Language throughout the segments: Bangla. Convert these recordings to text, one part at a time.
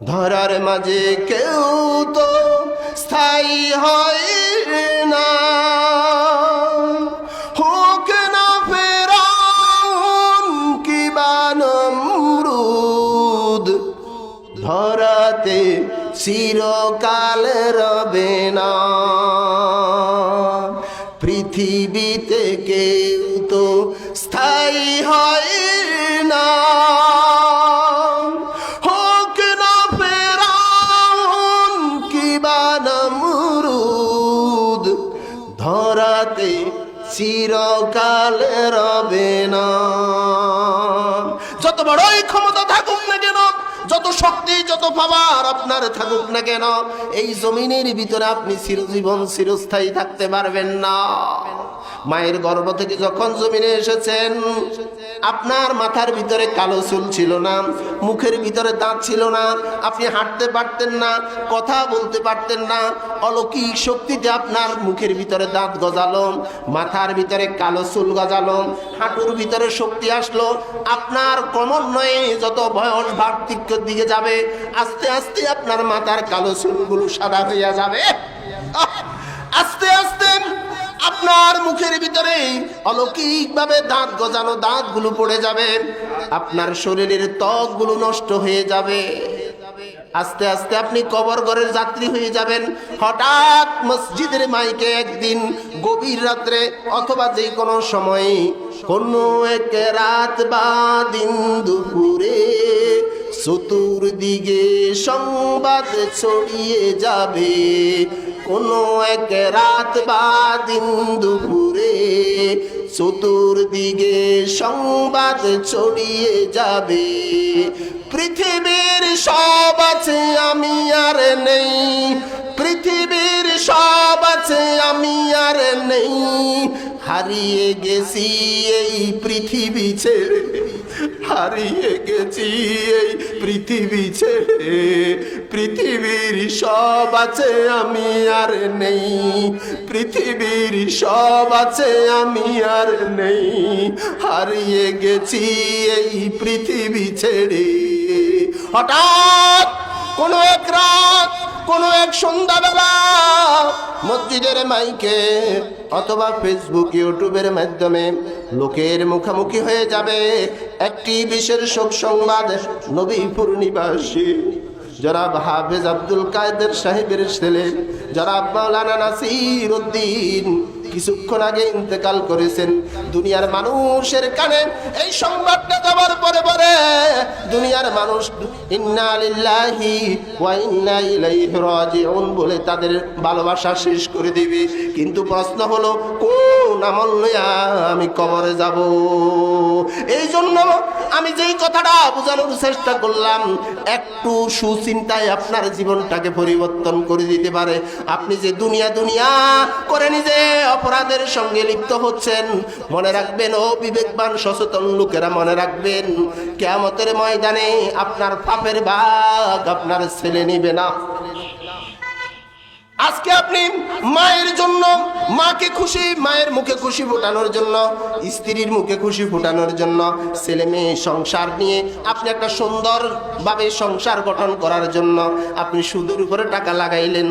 ধরার মাঝে কেউ তো স্থায়ী হয় না। হোক না ফেরাউন কি বানমরুদ ধরাতে চিরকাল রবে না। পৃথিবীতে কেউ তো স্থায়ী হয় চিরকাল রবে না যত বড়ই ক্ষমতা থাকুক না কেন, যত শক্তি, যত পাওয়ার আপনার থাকুক না কেন, এই জমিনের ভিতরে আপনি চিরজীবন, চিরস্থায়ী থাকতে পারবেন না। মায়ের গর্ভ থেকে যখন জমিনে এসেছেন, আপনার মাথার ভিতরে কালো চুল ছিল না, মুখের ভিতরে দাঁত ছিল না, আপনি হাঁটতে পারতেন না, কথা বলতে পারতেন না, অলৌকিক শক্তিতে আপনার মুখের ভিতরে দাঁত গজালো, মাথার ভিতরে কালো চুল গজালো, হাঁটুর ভিতরে শক্তি আসলো, আপনার ক্রমান্বয়ে যত বয়স ভার্তিক্যের দিকে যাবে, আস্তে আস্তে আপনার মাথার কালো চুলগুলো সাদা হইয়া যাবে। আস্তে আস্তে আপনার মুখের ভিতরে অলৌকিক ভাবে দাঁত গজানো দাঁতগুলো পড়ে যাবে। আপনার শরীরের ত্বকগুলো নষ্ট হয়ে যাবে। আস্তে আস্তে আপনি কবর ঘরের যাত্রী হয়ে যাবেন। হঠাৎ মসজিদের মাইকে একদিন গভীর রাত্রে অথবা যে কোনো সময়ে, কোনো এক রাত বা দিন দুপুরে চতুর্দিকে সংবাদ ছড়িয়ে যাবে। কোনো এক রাত বা দিন দুপুরে চতুর্দিকে সংবাদ ছড়িয়ে যাবে। পৃথিবীর সব আছে, আমি আর নেই। পৃথিবীর সব আছে, আমি আর নেই। হারিয়ে গেছি এই পৃথিবী ছেড়ে, হারিয়ে গেছি পৃথিবী ছেড়ে, পৃথিবীর সব আছে, আমি আর নেই। পৃথিবীর সব আছে, আমি আর নেই। হারিয়ে গেছি এই পৃথিবী ছেড়ে। হঠাৎ কোনো এক রাত কোনো এক সন্ধ্যাবেলা মসজিদের মাইকে অথবা ফেসবুক ইউটিউবের মাধ্যমে লোকের মুখোমুখি হয়ে যাবে একটি বিশেষ শোক সংবাদ নবীপুর নিবাসী জনাব হাফেজ আব্দুল কায়দের সাহেবের ছেলে যারা মাওলানা নাসির উদ্দিন কিছুক্ষণ আগে ইন্তেকাল করেছেন দুনিয়ার মানুষের কানে। এই সংবাদটা দেওয়ার পরে পরে দুনিয়ার মানুষ ইন্না ওয়া বলে তাদের ভালোবাসা শেষ করে দিবে। কিন্তু প্রশ্ন হলো, কোন আমল লইয়া আমি কবরে যাব। এই জন্য আমি যেই কথাটা বোঝানোর চেষ্টা করলাম, একটু সুচিন্তায় আপনার জীবনটাকে পরিবর্তন করে দিতে পারে। আপনি যে দুনিয়া দুনিয়া করে নিজে অপরাধের সঙ্গে লিপ্ত হচ্ছেন, মনে রাখবেন, ও বিবেকবান, সচেতন লোকেরা মনে রাখবেন, কেয়ামতের ময়দানে আপনার পাপের ভাগ আপনার ছেলে নিবে না। আজকে আপনি মায়ের জন্য, মাকে খুশি, মায়ের মুখে খুশি ফোটানোর জন্য, স্ত্রীর মুখে খুশি ফোটানোর জন্য, ছেলে মেয়ে সংসার নিয়ে আপনি একটা সুন্দরভাবে সংসার গঠন করার জন্য আপনি সুদূর উপরে টাকা লাগাইলেন।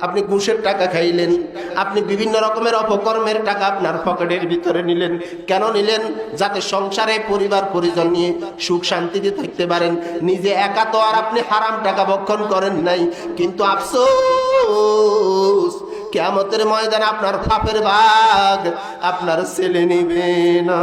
আপনি ঘুষের টাকা খাইলেন, আপনি বিভিন্ন রকমের অপকর্মের টাকা আপনার পকেটের ভিতরে নিলেন। কেন নিলেন? যাতে সংসারে পরিবার পরিজন নিয়ে সুখ শান্তিতে থাকতে পারেন। নিজে একা তো আর আপনি হারাম টাকা বক্ষণ করেন নাই। কিন্তু আফসোস কেমতের ময়দানে আপনার ফাপের ভাগ আপনার ছেলে নিবে না।